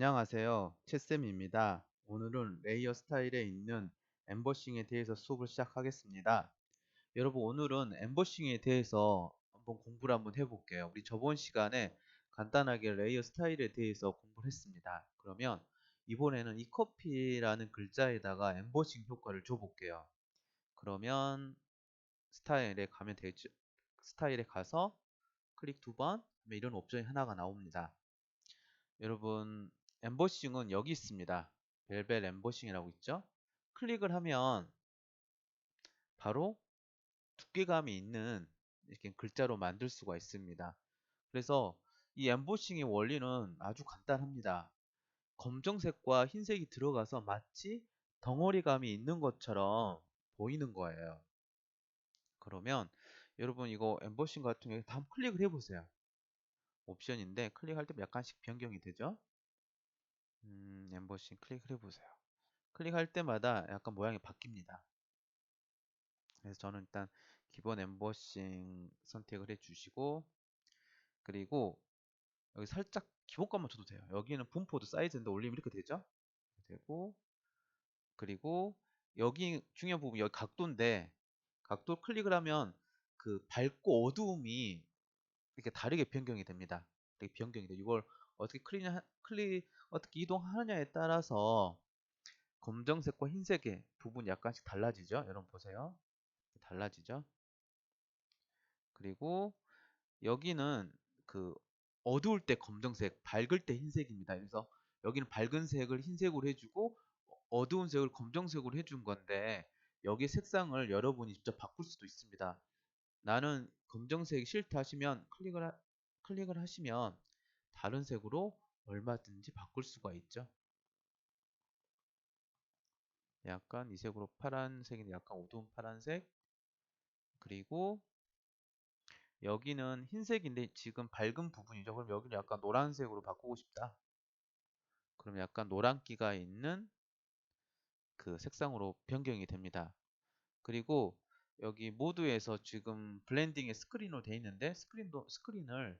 안녕하세요. 채쌤입니다. 오늘은 레이어 스타일에 있는 엠버싱에 대해서 수업을 시작하겠습니다. 여러분 오늘은 엠버싱에 대해서 한번 공부를 한번 해볼게요. 우리 저번 시간에 간단하게 레이어 스타일에 대해서 공부를 했습니다. 그러면 이번에는 이 커피라는 글자에다가 엠버싱 효과를 줘볼게요. 그러면 스타일에 가면 되죠. 스타일에 가서 클릭 두 번, 이런 옵션이 하나가 나옵니다. 여러분 엠버싱은 여기 있습니다. 벨벳 엠버싱이라고 있죠. 클릭을 하면 바로 두께감이 있는 이렇게 글자로 만들 수가 있습니다. 그래서 이 엠보싱의 원리는 아주 간단합니다. 검정색과 흰색이 들어가서 마치 덩어리감이 있는 것처럼 보이는 거예요. 그러면 여러분 이거 엠보싱 같은 경우에 다음 클릭을 해보세요. 옵션인데 클릭할 때 약간씩 변경이 되죠. 음, 엠버싱 클릭을 해보세요. 클릭할 때마다 약간 모양이 바뀝니다. 그래서 저는 일단 기본 엠버싱 선택을 해주시고 그리고 여기 살짝 기본값만 줘도 돼요. 여기는 분포도 사이즈인데 올리면 이렇게 되죠? 되고 그리고 여기 중요한 부분 여기 각도인데 각도 클릭을 하면 그 밝고 어두움이 이렇게 다르게 변경이 됩니다. 이렇게 변경이 돼. 이걸 어떻게 클릭, 클릭 어떻게 이동하느냐에 따라서 검정색과 흰색의 부분이 약간씩 달라지죠. 여러분 보세요. 달라지죠. 그리고 여기는 그 어두울 때 검정색, 밝을 때 흰색입니다. 그래서 여기는 밝은 색을 흰색으로 해주고 어두운 색을 검정색으로 해준 건데 여기 색상을 여러분이 직접 바꿀 수도 있습니다. 나는 검정색이 싫다 하시면 클릭을, 하, 클릭을 하시면 다른 색으로 얼마든지 바꿀 수가 있죠. 약간 이 색으로 파란색인데 약간 어두운 파란색 그리고 여기는 흰색인데 지금 밝은 부분이죠. 그럼 여기는 약간 노란색으로 바꾸고 싶다. 그럼 약간 노란기가 있는 그 색상으로 변경이 됩니다. 그리고 여기 모드에서 지금 블렌딩의 스크린으로 되어 있는데 스크린도 스크린을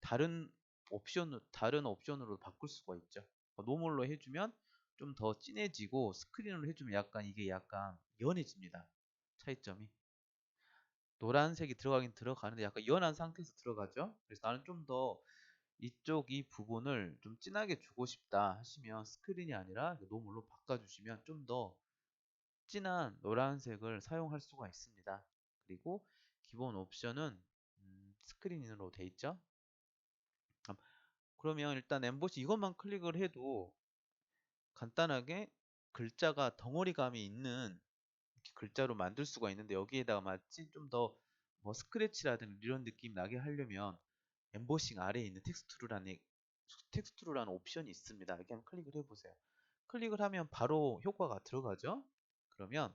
다른 옵션 다른 옵션으로 바꿀 수가 있죠. 노멀로 해주면 좀 더 진해지고 스크린으로 해주면 약간 이게 약간 연해집니다. 차이점이 노란색이 들어가긴 들어가는데 약간 연한 상태에서 들어가죠. 그래서 나는 좀 더 이쪽 이 부분을 좀 진하게 주고 싶다 하시면 스크린이 아니라 노멀로 바꿔주시면 좀 더 진한 노란색을 사용할 수가 있습니다. 그리고 기본 옵션은 음, 스크린으로 돼 있죠. 그러면 일단 엠보시 이것만 클릭을 해도 간단하게 글자가 덩어리감이 있는 글자로 만들 수가 있는데 여기에다가 마치 좀 더 뭐 스크래치라든지 이런 느낌 나게 하려면 엠보싱 아래에 있는 텍스트루라는 텍스트루라는 옵션이 있습니다. 이렇게 한번 클릭을 해보세요. 클릭을 하면 바로 효과가 들어가죠. 그러면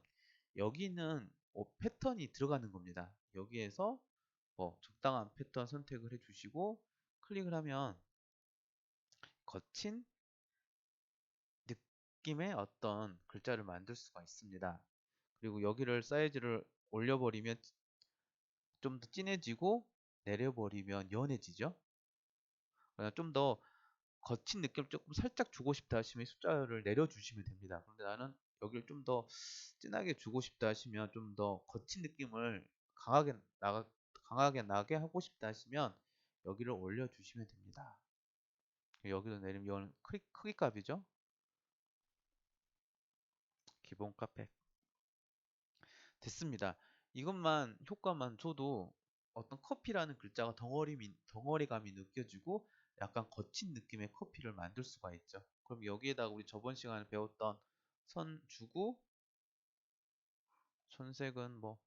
여기는 어, 패턴이 들어가는 겁니다. 여기에서 뭐 적당한 패턴 선택을 해주시고 클릭을 하면 거친 느낌의 어떤 글자를 만들 수가 있습니다. 그리고 여기를 사이즈를 올려버리면 좀 더 진해지고 내려버리면 연해지죠. 좀 더 거친 느낌을 조금 살짝 주고 싶다 하시면 숫자를 내려주시면 됩니다. 그런데 나는 여기를 좀 더 진하게 주고 싶다 하시면 좀 더 거친 느낌을 강하게 나가 강하게 나게 하고 싶다 하시면 여기를 올려주시면 됩니다. 여기로 내리면 이건 크기, 크기 값이죠. 기본 카페 됐습니다. 이것만 효과만 줘도 어떤 커피라는 글자가 덩어리, 덩어리감이 느껴지고 약간 거친 느낌의 커피를 만들 수가 있죠. 그럼 여기에다가 우리 저번 시간에 배웠던 선 주고 선색은 뭐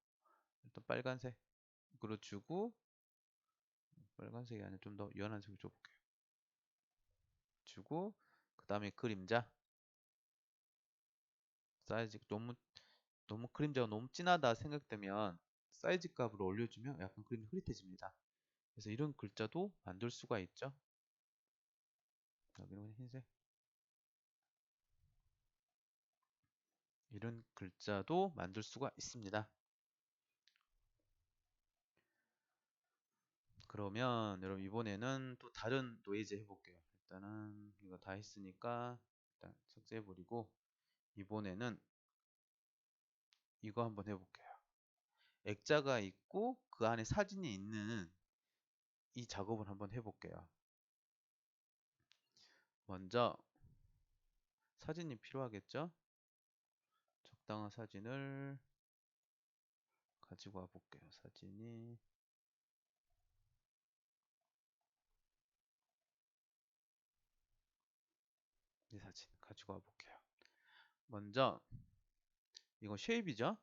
일단 빨간색으로 주고 빨간색이 아니라 좀 더 연한 색을 줘볼게요. 주고 그 다음에 그림자 사이즈 너무 너무 그림자가 너무 진하다 생각되면 사이즈 값을 올려주면 약간 그림이 흐릿해집니다. 그래서 이런 글자도 만들 수가 있죠. 여기는 흰색 이런 글자도 만들 수가 있습니다. 그러면 여러분 이번에는 또 다른 노이즈 해볼게요. 일단은 이거 다 했으니까 일단 삭제해버리고 이번에는 이거 한번 해볼게요. 액자가 있고 그 안에 사진이 있는 이 작업을 한번 해볼게요. 먼저 사진이 필요하겠죠? 적당한 사진을 가지고 와 볼게요. 사진이 이 사진 가지고 와 볼게요. 먼저 이거 쉐입이죠?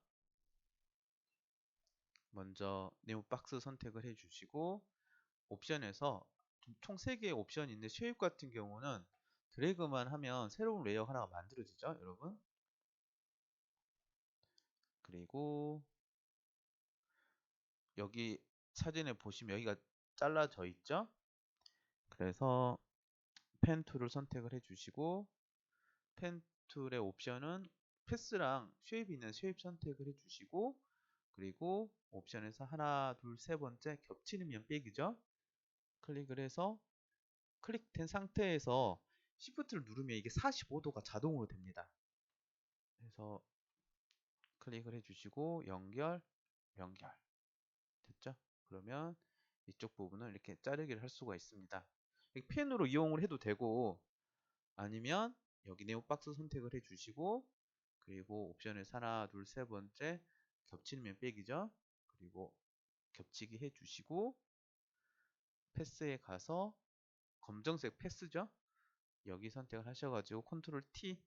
먼저 네모 박스 선택을 해주시고 옵션에서 총 3개의 옵션이 있는데 쉐입 같은 경우는 드래그만 하면 새로운 레이어 하나가 만들어지죠 여러분 그리고 여기 사진을 보시면 여기가 잘라져 있죠 그래서 펜 툴을 선택을 해주시고 펜 툴의 옵션은 패스랑 쉐입이 있는 쉐입 선택을 해주시고 그리고 옵션에서 하나 둘 세 번째 겹치는 면 빼기죠 클릭을 해서 클릭된 상태에서 Shift를 누르면 이게 45도가 자동으로 됩니다. 그래서 클릭을 해주시고 연결, 연결 됐죠? 그러면 이쪽 부분을 이렇게 자르기를 할 수가 있습니다. 펜으로 이용을 해도 되고 아니면 여기 네모 박스 선택을 해주시고 그리고 옵션을 하나, 둘, 세 번째 겹치는 면 빼기죠. 그리고 겹치기 해주시고 패스에 가서 검정색 패스죠. 여기 선택을 하셔가지고 컨트롤 T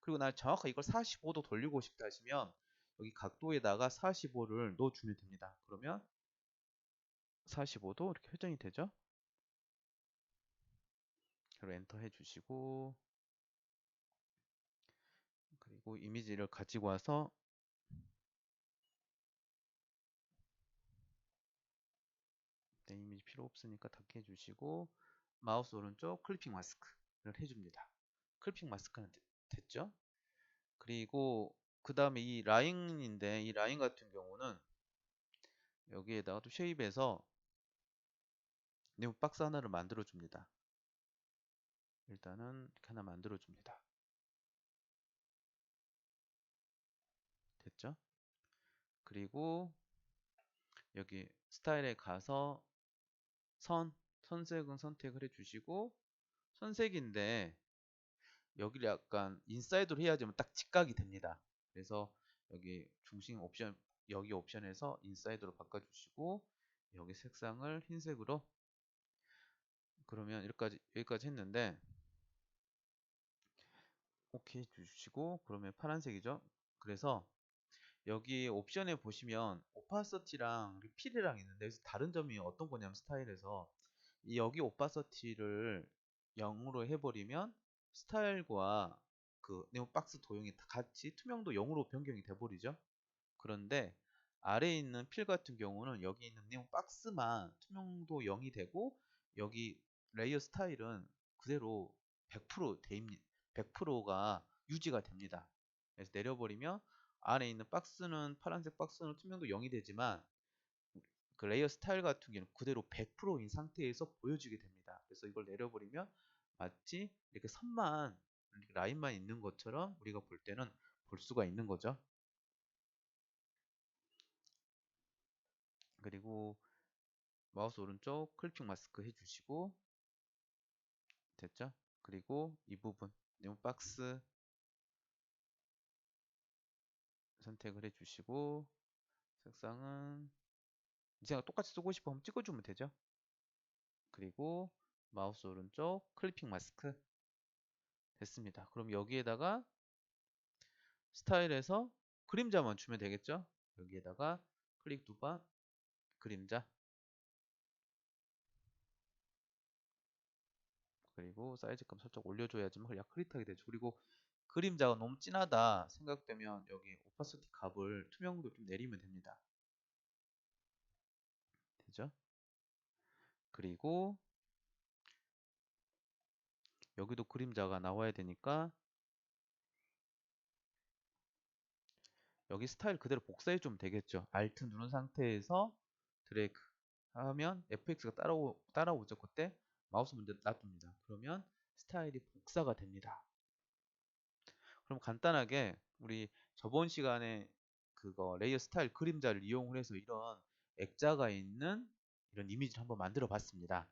그리고 나 정확하게 이걸 45도 돌리고 싶다 하시면 여기 각도에다가 45를 넣어주면 됩니다. 그러면 45도 이렇게 회전이 되죠. 그리고 엔터 해주시고 그리고 이미지를 가지고 와서 네, 이미지 필요 없으니까 닫게 해주시고 마우스 오른쪽 클리핑 마스크를 해줍니다. 클리핑 마스크는 됐죠? 그리고 그 다음에 이 라인인데 이 라인 같은 경우는 여기에다가 또 쉐입에서 네모 박스 하나를 만들어 줍니다. 일단은 하나 만들어 줍니다. 됐죠? 그리고 여기 스타일에 가서 선, 선색은 선택을 해주시고 선색인데 여기를 약간 인사이드로 해야지만 딱 직각이 됩니다. 그래서 여기 중심 옵션 여기 옵션에서 인사이드로 바꿔주시고 여기 색상을 흰색으로 그러면 여기까지 여기까지 했는데 오케이 주시고 그러면 파란색이죠. 그래서 여기 옵션에 보시면 오파서티랑 리필이랑 있는데 여기서 다른 점이 어떤 거냐면 스타일에서 이 여기 오파서티를 0으로 해버리면 스타일과 그 네모 박스 도형이 같이 투명도 0으로 변경이 돼버리죠. 그런데 아래에 있는 필 같은 경우는 여기 있는 네모 박스만 투명도 0이 되고 여기 레이어 스타일은 그대로 100% 대입 100%가 유지가 됩니다. 그래서 내려버리면 안에 있는 박스는 파란색 박스는 투명도 0이 되지만 그 레이어 스타일 같은 경우는 그대로 100%인 상태에서 보여지게 됩니다. 그래서 이걸 내려버리면 마치 이렇게 선만 라인만 있는 것처럼 우리가 볼 때는 볼 수가 있는 거죠. 그리고 마우스 오른쪽 클릭 마스크 해주시고 됐죠? 그리고 이 부분 네모 박스 선택을 해주시고 색상은 이제 똑같이 쓰고 싶으면 찍어주면 되죠. 그리고 마우스 오른쪽 클리핑 마스크 됐습니다. 그럼 여기에다가 스타일에서 그림자만 주면 되겠죠. 여기에다가 클릭 두 번 그림자 그리고 사이즈감 살짝 올려줘야지만 약 흐릿하게 되죠. 그리고 그림자가 너무 진하다 생각되면 여기 오파시티 값을 투명도 좀 내리면 됩니다. 되죠? 그리고 여기도 그림자가 나와야 되니까 여기 스타일 그대로 복사해 주면 되겠죠. Alt 누른 상태에서 드래그 하면 FX가 따라오, 따라오죠. 그때 마우스 문제 놔둡니다. 그러면 스타일이 복사가 됩니다. 그럼 간단하게 우리 저번 시간에 그거 레이어 스타일 그림자를 이용을 해서 이런 액자가 있는 이런 이미지를 한번 만들어 봤습니다.